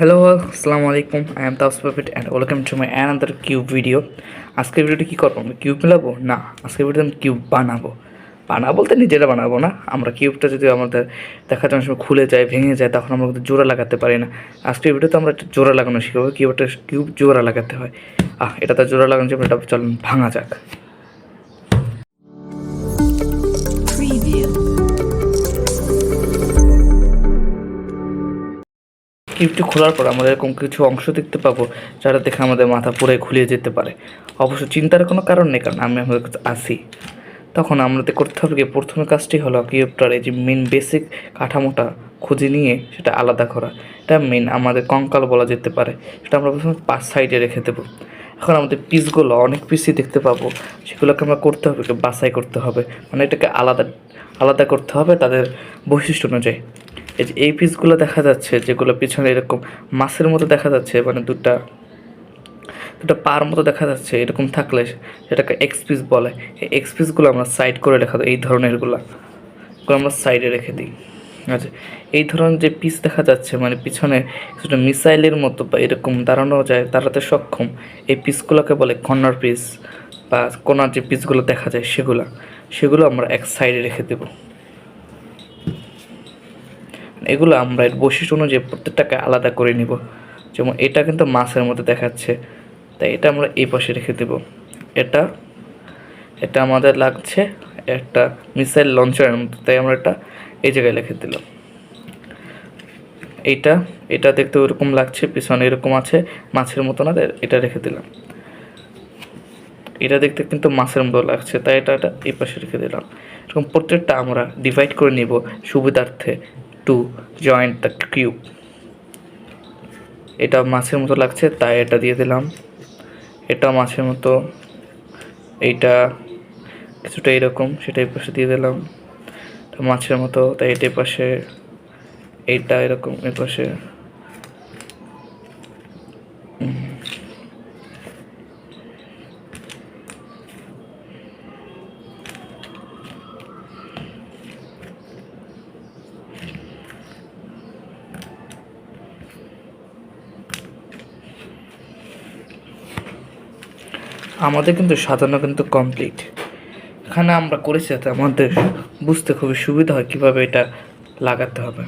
Hello আসসালামু আলাইকুম I am Taus profit and welcome to my another cube video আজকের ভিডিওটি কী করব আমি? কিউব মেলাবো? না, আজকের ভিডিওতে আমি কিউব বানাবো। বানাবো বলতে নিজেরা বানাবো না। আমরা কিউবটা যদি আমাদের দেখা যায় সময় খুলে যায়, ভেঙে যায়, তখন আমরা কিন্তু জোড়া লাগাতে পারি না। আজকের ভিডিওতে আমরা জোড়া লাগানো শিখব। কিউবটা কিউব জোড়া লাগাতে হয়। আহ, এটা তো জোড়া লাগানো যাবে এটা চলুন ভাঙা যাক। কিউবটি খোলার পর আমরা এরকম কিছু অংশ দেখতে পাবো, যারা দেখে আমাদের মাথা পুরো খুলিয়ে যেতে পারে। অবশ্য চিন্তার কোনো কারণ নেই, কারণ আমি আমাদের আসি তখন আমাদের করতে হবে কি, প্রথমে কাজটি হলো কিউবটার এই যে মেন বেসিক কাঠামোটা খুঁজে নিয়ে সেটা আলাদা করা। এটা মেন আমাদের কঙ্কাল বলা যেতে পারে, সেটা আমরা প্রথমে পাঁচ সাইডে রেখে দেবো। এখন আমাদের পিসগুলো, অনেক পিসই দেখতে পাবো, সেগুলোকে আমরা করতে হবে বাছাই করতে হবে। মানে এটাকে আলাদা আলাদা করতে হবে তাদের বৈশিষ্ট্য অনুযায়ী। এই যে এই পিসগুলো দেখা যাচ্ছে, যেগুলো পিছনে এরকম মাছের মতো দেখা যাচ্ছে মানে দুটা দুটা পার মতো দেখা যাচ্ছে, এরকম থাকলে সেটাকে এক্স পিস বলে। এই এক্স পিসগুলো আমরা সাইড করে রেখা এই ধরনেরগুলো। এগুলো আমরা সাইডে রেখে দিই আচ্ছা এই ধরনের যে পিস দেখা যাচ্ছে মানে পিছনে কিছুটা মিসাইলের মতো বা এরকম দাঁড়ানো যায়, দাঁড়াতে সক্ষম, এই পিসগুলোকে বলে কর্নার পিস বা কোনার যে পিসগুলো দেখা যায়, সেগুলো সেগুলো আমরা এক সাইডে রেখে দেবো। এগুলো আমরা এর বৈশিষ্ট্য অনুযায়ী প্রত্যেকটাকে আলাদা করে নিব। যেমন এটা কিন্তু মাছের মতো দেখাচ্ছে। তাই এটা আমরা এই পাশে রেখে দেব। এটা এটা আমাদের লাগছে একটা মিসাইল লঞ্চারের মতো। তাই আমরা এটা এই জায়গায় লিখে দিলাম। এইটা, এটা দেখতে ওরকম লাগছে, পিছনে এরকম আছে, মাছের মতো না এটা রেখে দিলাম। এটা দেখতে কিন্তু মাছের মতো লাগছে, তাই এটা এটা এই পাশে রেখে দিলাম। এরকম প্রত্যেকটা আমরা ডিভাইড করে নিব সুবিধার্থে। টু জয়েন্ট দ্য কিউব এটা মাছের মতো লাগছে, তাই এটা দিয়ে দিলাম। এটা মাছের মতো, এইটা কিছুটা এরকম, সেটাই পাশে দিয়ে দিলাম। মাছের মতো, তাই এটা এই পাশে, এইটা এরকম এই পাশে। আমাদের কিন্তু সাজানো কিন্তু কমপ্লিট এখানে আমরা করেছি যাতে আমাদের বুঝতে খুবই সুবিধা হয় কীভাবে এটা লাগাতে হবে।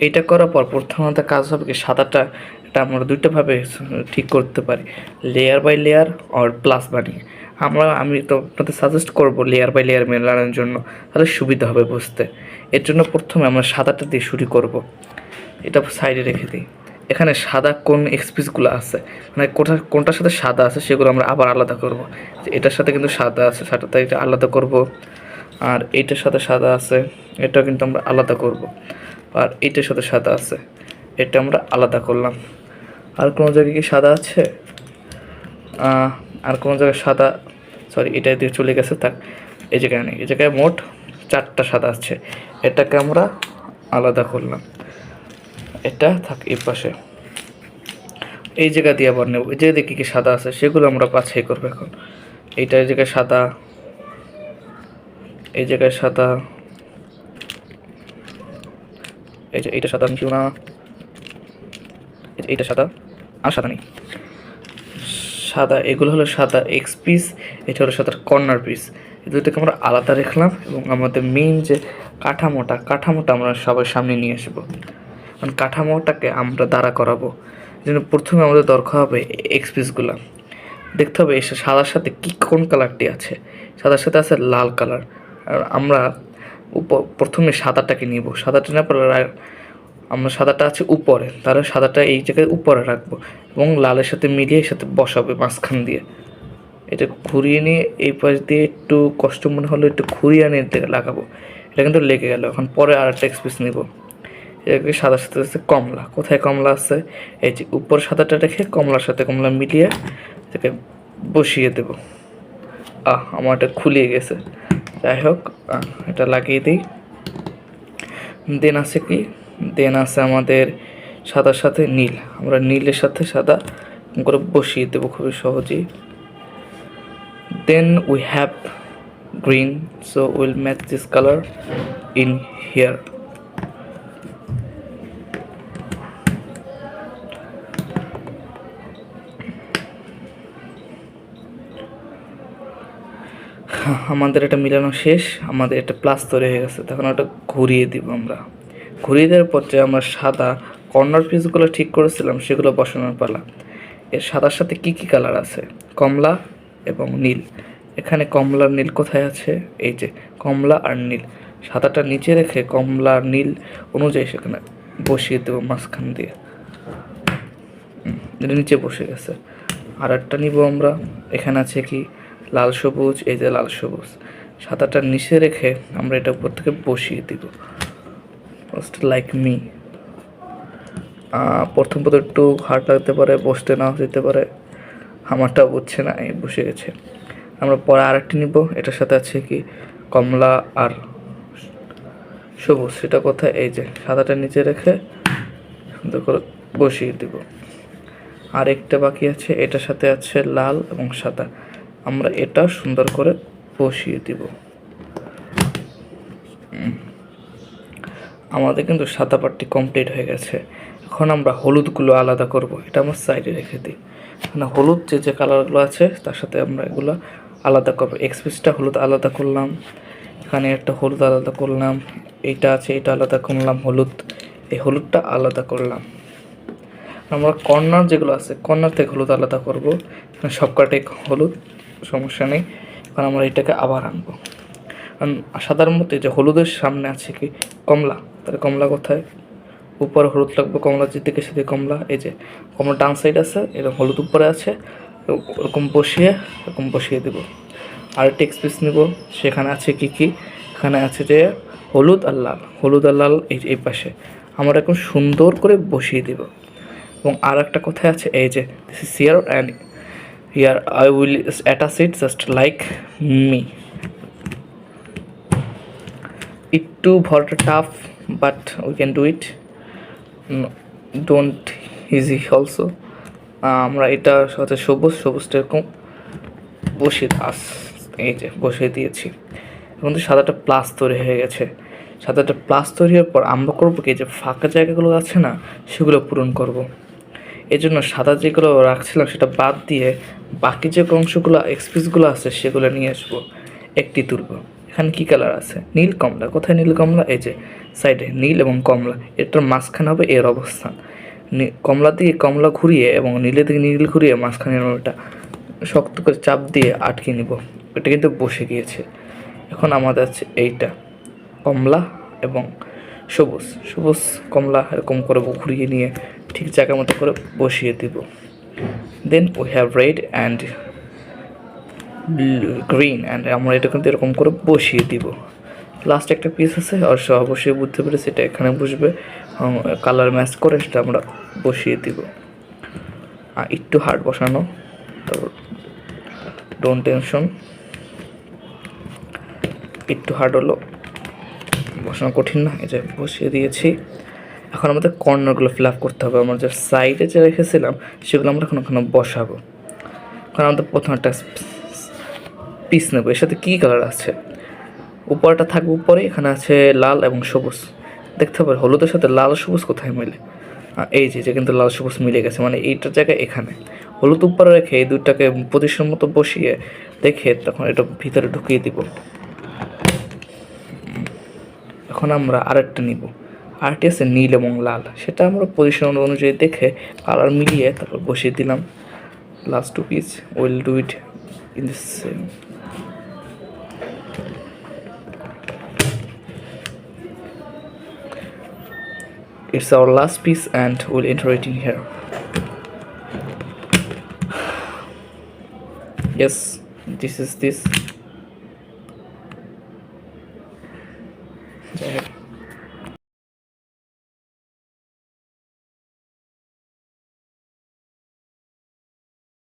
এটা করার পর প্রথমত কাজ হবে কি সাদাটা, এটা আমরা দুইটাভাবে ঠিক করতে পারি। লেয়ার বাই লেয়ার আর প্লাস বানিয়ে। আমরা, আমি তো আপনাদের সাজেস্ট করব লেয়ার বাই লেয়ার মেলানোর জন্য। তাহলে সুবিধা হবে বুঝতে। এর জন্য প্রথমে আমরা সাদাটা দিয়ে শুরু করব। এটা সাইডে রেখে দিই। এখানে সাদা কোন এক্সপিসগুলো আছে? মানে কোথা, কোনটার সাথে সাদা আছে সেগুলো আমরা আবার আলাদা করব। এটার সাথে কিন্তু সাদা আছে সাদাটা এটা আলাদা করব। আর এইটার সাথে সাদা আছে এটা কিন্তু আমরা আলাদা করব। আর এইটার সাথে সাদা আছে, এটা আমরা আলাদা করলাম। আর কোনো জায়গায় কি সাদা আছে? আর কোনো জায়গায় সাদা সরি এটা দিয়ে চলে গেছে, তার এই জায়গায় নেই। এই জায়গায় মোট চারটা সাদা আছে, এটাকে আমরা আলাদা করলাম। এটা থাক, এই পাশে। এই জায়গা দিয়ে আবার নেব। এই জায়গায় দেখি কি সাদা আছে, সেগুলো আমরা বাছাই করব এখন। এইটা এই জায়গায় সাদা। এই জায়গায় সাদা। এই যে এইটা সাদা নিচু না। এই এইটা সাদা, আর সাদা নেই। সাদা, এগুলো হলো সাদা এক্স পিস এটা হলো সাদা কর্নার পিস এই দুটোকে আমরা আলাদা রাখলাম এবং আমাদের মেইন যে কাঠামোটা কাঠামোটা আমরা সবার সামনে নিয়ে আসব। কারণ কাঠামোটাকে আমরা দাঁড়া করাবো। জন্য প্রথমে আমাদের দরকার হবে এক্স পিসগুলো দেখতে হবে এসে সাদার সাথে কী, কোন কালারটি আছে? সাদার সাথে আছে লাল কালার। আর আমরা প্রথমে সাদাটাকে নিব। সাদাটা না পরে আমরা সাদাটা আছে উপরে। তাহলে সাদাটা এই জায়গায় উপরে রাখব এবং লালের সাথে মিলিয়ে সাথে বসাবে মাঝখান দিয়ে। এটা ঘুরিয়ে নিয়ে এই পাশ দিয়ে একটু কষ্ট মনে হলো একটু ঘুরিয়ে নিয়ে লাগাবো। এটা কিন্তু লেগে গেল। এখন পরে আর একটা এক্সপিস নিব। এটাকে সাদার সাথে আছে কমলা। কোথায় কমলা আছে? এই যে উপর সাদাটা রেখে কমলার সাথে কমলা মিলিয়ে এটাকে বসিয়ে দেব। আহ, আমার এটা খুলিয়ে গেছে। যাই হোক এটা লাগিয়ে দিই। দেন আছে কি? দেন আছে আমাদের সাদার সাথে নীল। আমরা নীলের সাথে সাদা করে বসিয়ে দেবো খুবই সহজেই। Then we have green, so we'll match this color in here. আমাদের এটা মিলানো শেষ, আমাদের এটা প্লাস তৈরি হয়ে গেছে। তখন ওটা ঘুরিয়ে দিব আমরা। ঘুরিয়ে দেওয়ার পর আমরা সাদা কর্নার পিসগুলো ঠিক করেছিলাম, সেগুলো বসানোর পালা। এর সাদার সাথে কি কি কালার আছে? কমলা এবং নীল। এখানে কমলা নীল কোথায় আছে? এই যে, কমলা আর নীল। সাদাটা নিচে রেখে কমলা নীল অনুযায়ী সেখানে বসিয়ে দেবো মাঝখান দিয়ে। এটা নিচে বসে গেছে। আর একটা নিব আমরা। এখানে আছে কি? লাল সবুজ, এই যে লাল সবুজ। সাদাটা নিচে রেখে আমরা এটা উপর থেকে বসিয়ে দিব। ফার্স্ট লাইক মি প্রথম প্রথম একটু হার্ড লাগতে পারে, বসতে নাও যেতে পারে। আমারটা বুঝছে না, এই বসে গেছে। আমরা পরে আরেকটি নিব, এটার সাথে আছে কি? কমলা আর সবুজ, সেটা কোথায়? এই যে, সাদাটা নিচে রেখে সুন্দর করে বসিয়ে দিব। আর একটা বাকি আছে, এটার সাথে আছে লাল এবং সাদা। আমরা এটা সুন্দর করে বসিয়ে দিব। আমাদের কিন্তু সাদা পাটটি কমপ্লিট হয়ে গেছে। এখন আমরা হলুদগুলো আলাদা করব, এটা আমরা সাইডে রেখে দিই। মানে হলুদ যে যে কালারগুলো আছে, তার সাথে আমরা এগুলো আলাদা করব। এক্সপ্রেসটা হলুদ আলাদা করলাম, এখানে একটা হলুদ আলাদা করলাম, এইটা আছে এটা আলাদা করলাম, হলুদ, এই হলুদটা আলাদা করলাম। আমরা কর্নার যেগুলো আছে, কর্নার থেকে হলুদ আলাদা করব। সবকটাই হলুদ সমস্যা নেই। কারণ আমরা এটাকে আবার আনব। কারণ সাদার যে হলুদের সামনে আছে কি কমলা? তাহলে কমলা কোথায়? উপরে হলুদ লাগবে কমলা যেদিকে সেদিকে কমলা। এই যে কমলা ডান সাইড আছে, এরকম হলুদ উপরে আছে, ওরকম বসিয়ে এরকম বসিয়ে দেবো। আর টেক্সট পিস নেব, সেখানে আছে কি কি? এখানে আছে যে হলুদ আর লাল। হলুদ আর লাল এই এই পাশে। আমরা এখন সুন্দর করে বসিয়ে দেব। এবং আর একটা কোথায় আছে, এই যে this is here and here I will attach it just like me একটু ভরটা tough but we can do it don't easy also আমরা এটা সাথে সবুজ, সবুজটা এরকম বসিয়ে আস, এই যে বসিয়ে দিয়েছি। এখন তো সাদাটা প্লাস তৈরি হয়ে গেছে। সাদাটা প্লাস তৈরি হওয়ার পর আমরা করব কি যে ফাঁকা জায়গাগুলো আছে না, সেগুলো পূরণ করব। এই জন্য সাদা যেগুলো রাখছিলাম সেটা বাদ দিয়ে বাকি যে অংশগুলো এক্সপিসগুলো আছে সেগুলো নিয়ে আসব। একটি তুলব। এখানে কি কালার আছে? নীল কমলা। কোথায় নীল কমলা? এই যে সাইডে নীল এবং কমলা। এটার মাঝখানে হবে এর অবস্থান। কমলা দিয়ে কমলা ঘুরিয়ে এবং নীলের দিকে নীল ঘুরিয়ে মাঝখানে ওটা শক্ত করে চাপ দিয়ে আটকে নিব। এটা কিন্তু বসে গিয়েছে। এখন আমাদের আছে এইটা। কমলা এবং সবুজ সবুজ কমলা এরকম করে ঘুরিয়ে নিয়ে ঠিক জায়গার মতো করে বসিয়ে দিব। Then we have red and green and আমরা এটা কিন্তু এরকম করে বসিয়ে দিব। লাস্ট একটা পিস আছে, আর সে অবশ্যই বুঝতে পেরে সেটা এখানে বসবে। কালার ম্যাচ করে সেটা আমরা বসিয়ে দিব। আর একটু হার্ড বসানো, তারপর ডোন্ট টেনশন একটু হার্ড হলো বসানো কঠিন না, এই যে বসিয়ে দিয়েছি। এখন আমাদের কর্নারগুলো ফিল আপ করতে হবে। আমরা যে সাইডে যে রেখেছিলাম, সেগুলো আমরা এখন ওখানে বসাবো। এখন আমাদের প্রথম একটা পিস নেব। এর সাথে কী কালার আছে? উপরটা থাকবে উপরে, এখানে আছে লাল এবং সবুজ। দেখতে হবে, হলুদের সাথে লাল সবুজ কোথায় মিলে? এই যে যে কিন্তু লাল সবুজ মিলে গেছে মানে এইটার জায়গায় এখানে। হলুদ উপরে রেখে এই দুটাকে পজিশন মতো বসিয়ে দেখে তখন এটা ভিতরে ঢুকিয়ে দিব। এখন আমরা আরেকটা নিব আরেকটি আছে নীল এবং লাল সেটা আমরা পজিশন অনুযায়ী দেখে কালার মিলিয়ে তারপর বসিয়ে দিলাম last two piece will do it in this same It's our last piece and we'll enter it in here. Yes, this is this.